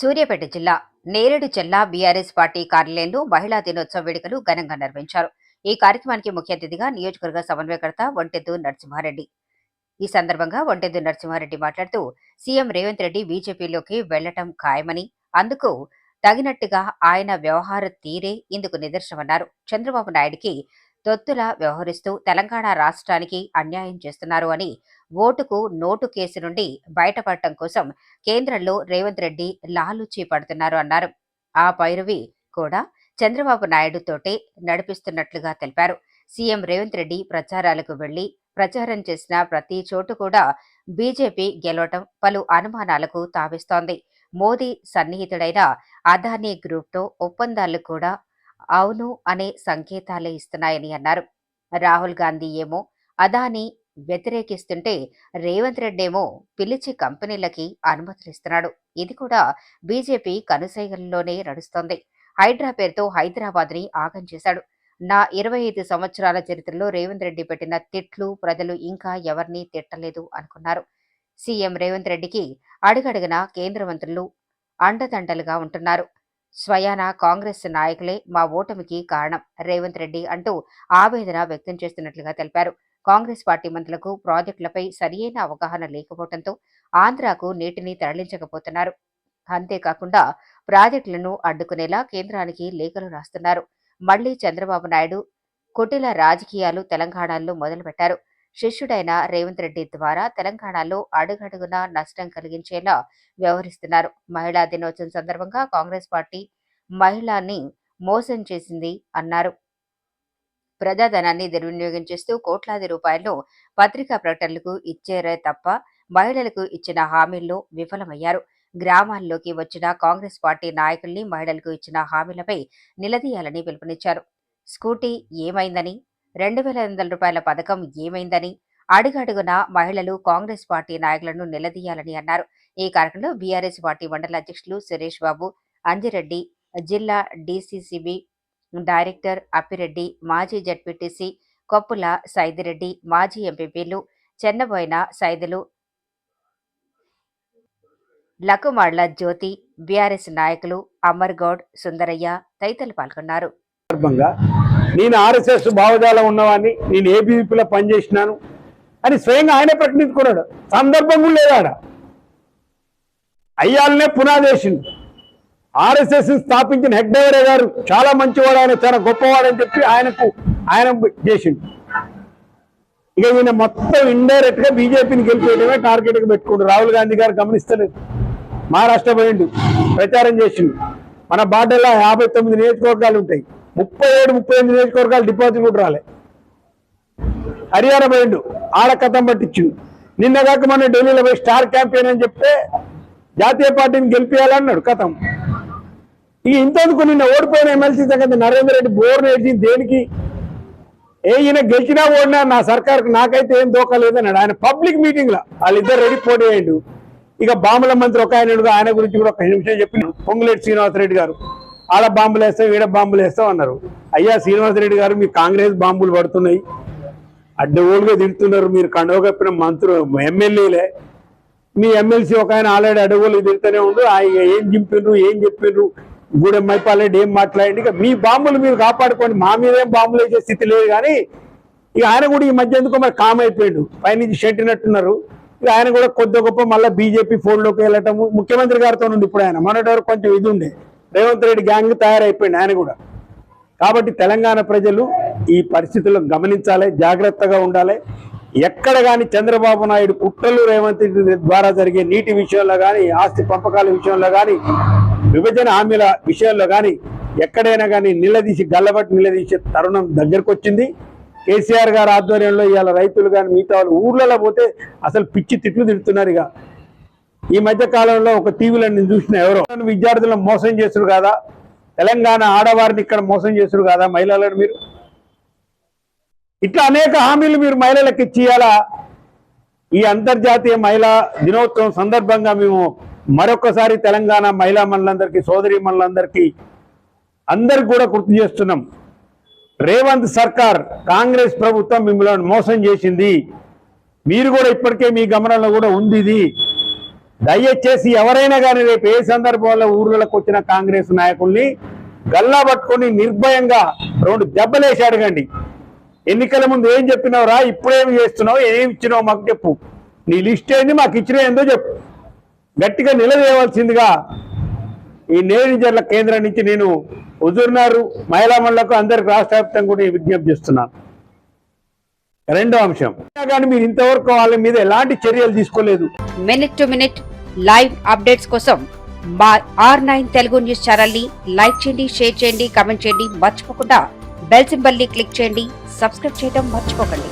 సూర్యాపేట జిల్లా నేరేడు జిల్లా బీఆర్ఎస్ పార్టీ కార్యాలయంలో మహిళా దినోత్సవ వేడుకలు ఘనంగా నిర్వహించారు. ఈ కార్యక్రమానికి ముఖ్య అతిథిగా నియోజకవర్గ సమన్వయకర్త ఒంటెద్దు నరసింహారెడ్డి. ఈ సందర్భంగా ఒంటెద్దు నరసింహారెడ్డి మాట్లాడుతూ సీఎం రేవంత్ రెడ్డి బీజేపీలోకి వెళ్ళటం ఖాయమని అందుకు తగినట్టుగా ఆయన వ్యవహార తీరే ఇందుకు నిదర్శనమన్నారు. చంద్రబాబు నాయుడికి తొత్తులా వ్యవహరిస్తూ తెలంగాణ రాష్ట్రానికి అన్యాయం చేస్తున్నారు అని ఓటుకు నోటు కేసు నుండి బయటపడటం కోసం కేంద్రంలో రేవంత్ రెడ్డి లాలూచీ పడుతున్నారు అన్నారు. ఆ పైరువి కూడా చంద్రబాబు నాయుడు తోటే నడిపిస్తున్నట్లుగా తెలిపారు. సీఎం రేవంత్ రెడ్డి ప్రచారాలకు వెళ్ళి ప్రచారం చేసిన ప్రతి చోటు కూడా బీజేపీ గెలవటం పలు అనుమానాలకు తావిస్తోంది. మోదీ సన్నిహితుడైన అదానీ గ్రూప్తో ఒప్పందాలు కూడా అవును అనే సంకేతాలే ఇస్తున్నాయని అన్నారు. రాహుల్ గాంధీ ఏమో అదాని వ్యతిరేకిస్తుంటే రేవంత్ రెడ్డి ఏమో పిలిచి కంపెనీలకి అనుమతులు ఇస్తున్నాడు ఇది కూడా బీజేపీ కనుసైగల్లోనే నడుస్తోంది. హైడ్రా పేరుతో హైదరాబాద్ని ఆగం చేశాడు. నా ఇరవై ఐదు సంవత్సరాల చరిత్రలో రేవంత్ రెడ్డి పెట్టిన తిట్లు ప్రజలు ఇంకా ఎవరినీ తిట్టలేదు అనుకున్నారు. సీఎం రేవంత్ రెడ్డికి అడుగడుగున కేంద్ర మంత్రులు అండదండలుగా ఉంటున్నారు. స్వయాన కాంగ్రెస్ నాయకులే మా ఓటమికి కారణం రేవంత్ రెడ్డి అంటూ ఆవేదన వ్యక్తం చేస్తున్నట్లుగా తెలిపారు. కాంగ్రెస్ పార్టీ మంత్రులకు ప్రాజెక్టులపై సరియైన అవగాహన లేకపోవడంతో ఆంధ్రాకు నీటిని తరలించకపోతున్నారు. అంతేకాకుండా ప్రాజెక్టులను అడ్డుకునేలా కేంద్రానికి లేఖలు రాస్తున్నారు. మళ్ళీ చంద్రబాబు నాయుడు కుటిల రాజకీయాలు తెలంగాణలో మొదలుపెట్టారు. శిష్యుడైన రేవంత్ రెడ్డి ద్వారా తెలంగాణలో అడుగడుగున నష్టం కలిగించేలా వ్యవహరిస్తున్నారు. మహిళా దినోత్సవం సందర్భంగా కాంగ్రెస్ పార్టీ మహిళాన్ని మోసం చేసింది అన్నారు. ప్రజాధనాన్ని దుర్వినియోగం చేస్తూ కోట్లాది రూపాయలను పత్రికా ప్రకటనలకు ఇచ్చారే తప్ప మహిళలకు ఇచ్చిన హామీల్లో విఫలమయ్యారు. గ్రామాల్లోకి వచ్చిన కాంగ్రెస్ పార్టీ నాయకుల్ని మహిళలకు ఇచ్చిన హామీలపై నిలదీయాలని పిలుపునిచ్చారు. స్కూటీ ఏమైందని రెండు వేల ఐదు వందల రూపాయల పథకం ఏమైందని అడుగడుగున మహిళలు కాంగ్రెస్ పార్టీ నాయకులను నిలదీయాలని అన్నారు. ఈ కార్యక్రమంలో బీఆర్ఎస్ పార్టీ మండల అధ్యక్షులు సురేష్ బాబు అంజిరెడ్డి జిల్లా డీసీసీబీ డైరెక్టర్ అప్పిరెడ్డి మాజీ జడ్పీటీసీ కొప్పుల సైదిరెడ్డి మాజీ ఎంపీపీలు చెన్నబోయిన సైదులు లకుమాళ్ళ జ్యోతి బీఆర్ఎస్ నాయకులు అమర్గౌడ్ సుందరయ్య తదితరులు పాల్గొన్నారు. నేను ఆర్ఎస్ఎస్ భావజాలం ఉన్నవాడిని నేను ఏబీవీపీలో పనిచేసినాను అని స్వయంగా ఆయనే ప్రకటించుకున్నాడు. సందర్భం కూడా లేదాడ. అయ్యాలనే పునాదేశింది ఆర్ఎస్ఎస్ స్థాపించిన హెగ్డేవరే గారు చాలా మంచివాడు ఆయన చాలా గొప్పవాడని చెప్పి ఆయనకు ఆయన చేసిండు. ఇక ఈయన మొత్తం ఇండైరెక్ట్గా బీజేపీని గెలిపేయడమే టార్గెట్గా పెట్టుకుండు. రాహుల్ గాంధీ గారు గమనిస్తలేదు. మహారాష్ట్ర పోయిండు. ప్రచారం చేసిండు. మన బార్డర్లో యాభై తొమ్మిది నియోజకవర్గాలు ఉంటాయి. ముప్పై ఏడు ముప్పై ఎనిమిది నియోజకవర్గాలు డిపాజిట్ కూడా రాలే. హర్యానా పోయిండు ఆడ కథం పట్టించు. నిన్న కాక మన ఢిల్లీలో పోయి స్టార్ క్యాంపెయిన్ అని చెప్తే జాతీయ పార్టీని గెలిపించాలన్నాడు కథం. ఇక ఇంతకు నిన్న ఓడిపోయిన ఎమ్మెల్సీ సంగతి నరేందర్ రెడ్డి బోర్ నేర్చింది దేనికి? ఏ ఈయన గెలిచినా ఓడినా నా సర్కార్కు నాకైతే ఏం దోకా లేదన్నాడు. ఆయన పబ్లిక్ మీటింగ్లో వాళ్ళిద్దరు రెడీ పోటీ అయ్యిండు. ఇక బాంబుల మంత్రి ఒక ఆయన ఆయన గురించి కూడా ఒక నిమిషం చెప్పిన పొంగులేటి శ్రీనివాసరెడ్డి గారు. ఆడ బాంబులు వేస్తాం ఈడ బాంబులు వేస్తాం అన్నారు. అయ్యా శ్రీనివాసరెడ్డి గారు మీ కాంగ్రెస్ బాంబులు పడుతున్నాయి. అడ్డగోలుగా తిడుతున్నారు మీరు కండవ కప్పిన మంత్రులు ఎమ్మెల్యేలే. మీ ఎమ్మెల్సీ ఒక ఆయన ఆల్రెడీ అడవులు తిరుగుతూనే ఉండు ఆయన ఏం చింపిండ్రు ఏం చెప్పిండ్రు గూడెం మైపాలెడ్డి ఏం మాట్లాడండి? ఇక మీ బాంబులు మీరు కాపాడుకోండి మా మీద ఏం బాంబులు వేసే స్థితి లేదు కానీ ఇక ఆయన కూడా ఈ మధ్య ఎందుకో మరి కామ్ అయిపోయాడు. పైనుంచి షెట్టినట్టున్నారు ఇక ఆయన కూడా కొద్ది గొప్ప మళ్ళీ బీజేపీ ఫోన్లోకి వెళ్ళటము ముఖ్యమంత్రి గారితో నుండి ఇప్పుడు ఆయన మొన్నటి వరకు కొంచెం ఇది ఉండే. రేవంత్ రెడ్డి గ్యాంగ్ తయారైపోయింది ఆయన కూడా. కాబట్టి తెలంగాణ ప్రజలు ఈ పరిస్థితులను గమనించాలి జాగ్రత్తగా ఉండాలి. ఎక్కడ కానీ చంద్రబాబు నాయుడు కుట్రలు రేవంత్ రెడ్డి ద్వారా జరిగే నీటి విషయంలో కానీ ఆస్తి పంపకాల విషయంలో కానీ విభజన హామీల విషయంలో కానీ ఎక్కడైనా కానీ నిలదీసి గల్లబట్టి నిలదీసే తరుణం దగ్గరకు వచ్చింది కేసీఆర్ గారు ఆధ్వర్యంలో ఇవాళ రైతులు కానీ మిగతా వాళ్ళు ఊర్లలో పోతే అసలు పిచ్చి తిట్లు తిడుతున్నారు ఇక. ఈ మధ్య కాలంలో ఒక టీవీలో నేను చూసిన ఎవరో విద్యార్థులను మోసం చేస్తురు కదా? తెలంగాణ ఆడవారిని ఇక్కడ మోసం చేస్తురు కదా మహిళలను మీరు? ఇట్లా అనేక హామీలు మీరు మహిళలకు ఇచ్చేయాలా ఈ అంతర్జాతీయ మహిళా దినోత్సవం సందర్భంగా మేము మరొకసారి తెలంగాణ మహిళా మనులందరికీ సోదరి మనులందరికీ అందరికి కూడా గుర్తు చేస్తున్నాం. రేవంత్ సర్కార్ కాంగ్రెస్ ప్రభుత్వం మిమ్మల్ని మోసం చేసింది. మీరు కూడా ఇప్పటికే మీ గమనంలో కూడా ఉంది ఇది. దయచేసి ఎవరైనా కానీ రేపు ఏ సందర్భంలో ఊర్లకు వచ్చిన కాంగ్రెస్ నాయకుల్ని గల్లా పట్టుకొని నిర్భయంగా రెండు దెబ్బలేసి అడగండి. ఎన్నికల ముందు ఏం చెప్పినావురా ఇప్పుడేమి చేస్తున్నావు ఏమి ఇచ్చినావు మాకు చెప్పు. నీ లిస్ట్ ఏంది మాకు ఇచ్చిన ఏందో చెప్పు. గట్టిగా నిలవేయవలసిందిగా ఈ నేరుజర్ల కేంద్రం నుంచి నేను హుజూర్నారు మహిళా మండలకు అందరికి రాష్ట్ర వ్యాప్తంగా కూడా విజ్ఞప్తి చేస్తున్నాను. రెండో అంశం. కానీ మీరు ఇంతవరకు వాళ్ళ మీద ఎలాంటి చర్యలు తీసుకోలేదు. Minute to minute live updates కోసం మా ఆర్ నైన్ తెలుగు న్యూస్ ఛానల్ని లైక్ చేయండి షేర్ చేయండి కామెంట్ చేయండి. మర్చిపోకుండా బెల్ సింబల్ని క్లిక్ చేయండి. సబ్స్క్రైబ్ చేయడం మర్చిపోకండి.